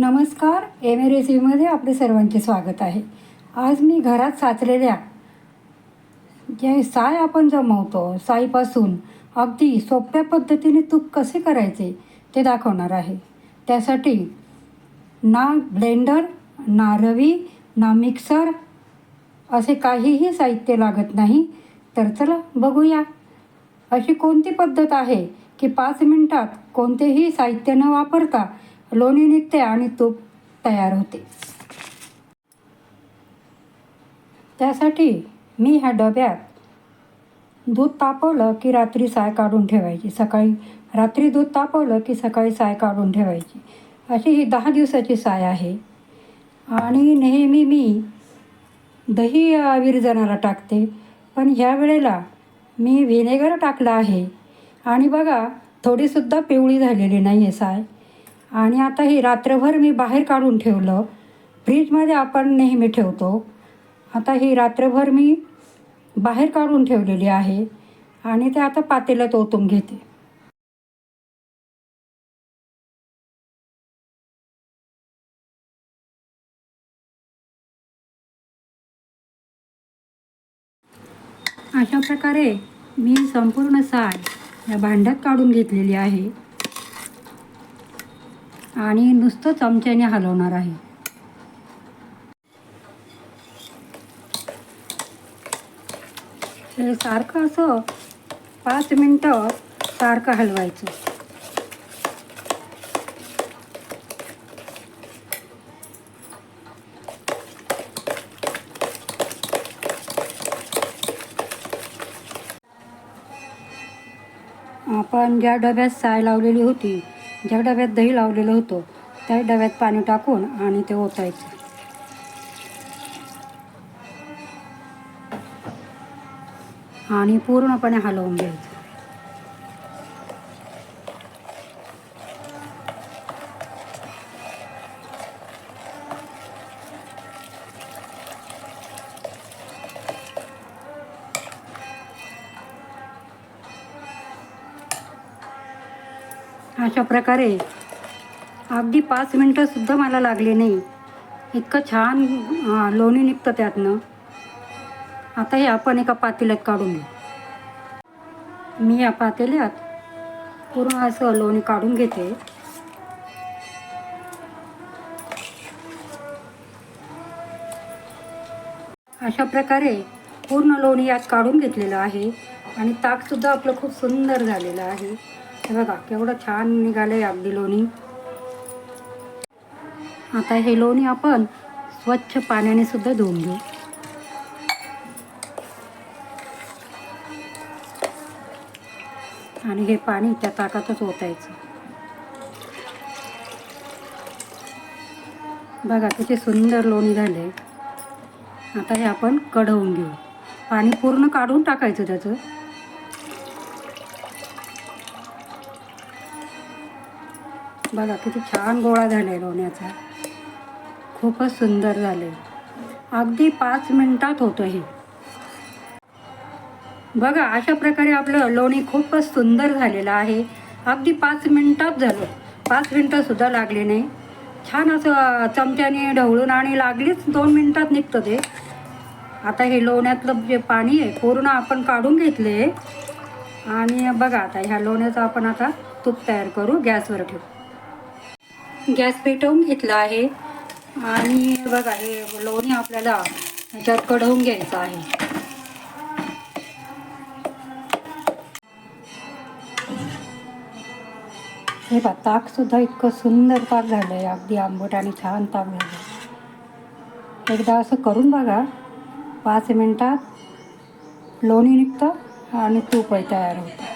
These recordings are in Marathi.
नमस्कार एम ए रेसिपीमध्ये आपले सर्वांचे स्वागत आहे. आज मी घरात साचलेल्या जे साय आपण जमवतो साईपासून अगदी सोप्या पद्धतीने तूप कसे करायचे ते दाखवणार आहे. त्यासाठी ना ब्लेंडर ना रवी ना मिक्सर असे काहीही साहित्य लागत नाही. तर चला बघूया. अशी कोणती पद्धत आहे की पाच मिनटात कोणतेही साहित्य न वापरता लोणी निघते आणि तूप तयार होते. त्यासाठी मी ह्या डब्यात दूध तापवलं की रात्री साय काढून ठेवायची. सकाळी रात्री दूध तापवलं की सकाळी साय काढून ठेवायची. अशी ही दहा दिवसाची साय आहे. आणि नेहमी मी दही विरजनाला विरजणाला टाकते. पण ह्या वेळेला मी व्हिनेगर टाकलं आहे. आणि बघा थोडीसुद्धा पिवळी झालेली नाही आहे साय. आणि आता ही रात्रभर मी बाहेर काढून ठेवलं. फ्रीजमध्ये आपण नेहमी ठेवतो. आता ही रात्रभर मी बाहेर काढून ठेवलेली आहे आणि ते आता पातेल्यात ओतून घेते. अशा प्रकारे मी संपूर्ण साय या भांड्यात काढून घेतलेली आहे. आणि नुसतं चमच्याने हलवणार आहे. हे सारखं असं पाच मिनटं सारखं हलवायचं. आपण ज्या डब्यात साय लावलेली होती ज्या डब्यात दही लावलेलं होतं त्या डब्यात पाणी टाकून आणि ते ओतायचं. आणि पूर्णपणे हलवून घ्यायचं. अशा प्रकारे. अगदी पाच मिनटंसुद्धा मला लागले नाही. इतकं छान लोणी निघतं त्यातनं. आता हे आपण एका पातेल्यात काढून घेऊ. मी या पातेल्यात पूर्ण असं लोणी काढून घेते. अशा प्रकारे पूर्ण लोणी यात काढून घेतलेलं आहे. आणि ताकसुद्धा आपलं खूप सुंदर झालेलं आहे. हे बघा केवढं छान निघालं आहे अगदी लोणी. आता हे लोणी आपण स्वच्छ पाण्याने सुद्धा धुवून घेऊ. आणि हे पाणी त्या ताकातच ओतायचं. बघा किती सुंदर लोणी झाले आता हे आपण कढवून घेऊ. पाणी पूर्ण काढून टाकायचं त्याचं. बघा किती छान गोळा झाला आहे लोण्याचा. खूपच सुंदर झाले अगदी पाच मिनटात होतं हे. बघा अशा प्रकारे आपलं लोणी खूपच सुंदर झालेलं आहे. अगदी पाच मिनटात झालं. पाच मिनटंसुद्धा लागले नाही. छान असं चमच्याने ढवळून आणि लागलीच दोन मिनटात निघतं ते. आता हे लोण्यातलं जे पाणी आहे पूर्ण आपण काढून घेतले आणि बघा आता ह्या लोण्याचं आपण आता तूप तयार करू गॅसवर ठेवू. गॅस पेटवून घेतला आहे. आणि बघा हे लोणी आपल्याला ह्याच्यात कढवून घ्यायचं आहे. हे बघ ताकसुद्धा इतकं सुंदर ताक झालं आहे अगदी आंबट आणि छान ताक झालं एकदा असं करून बघा. पाच मिनटात लोणी निघतं आणि तूपही तयार होतं.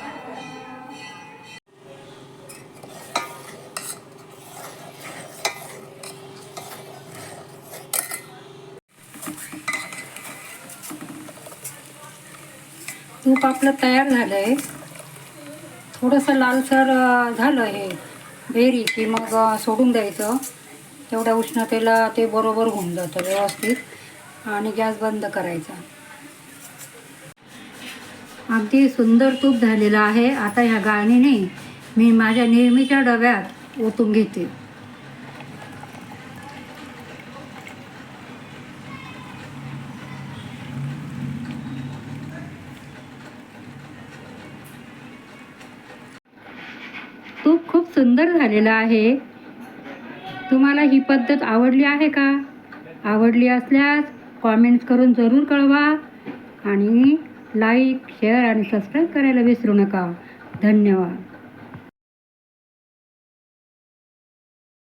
तूप आपलं तयार झालं आहे थोडंसं लालसर झालं हे बेरी की मग सोडून द्यायचं. तेवढ्या उष्णतेला ते बरोबर होऊन जातं व्यवस्थित आणि गॅस बंद करायचा. अगदी सुंदर तूप झालेलं आहे. आता ह्या गाळणीने मी माझ्या नेहमीच्या डब्यात ओतून घेते. खूप सुंदर झालेलं आहे. तुम्हाला ही पद्धत आवडली आहे का? आवडली असल्यास कॉमेंट्स करून जरूर कळवा आणि लाईक शेअर आणि सबस्क्राईब करायला विसरू नका. धन्यवाद.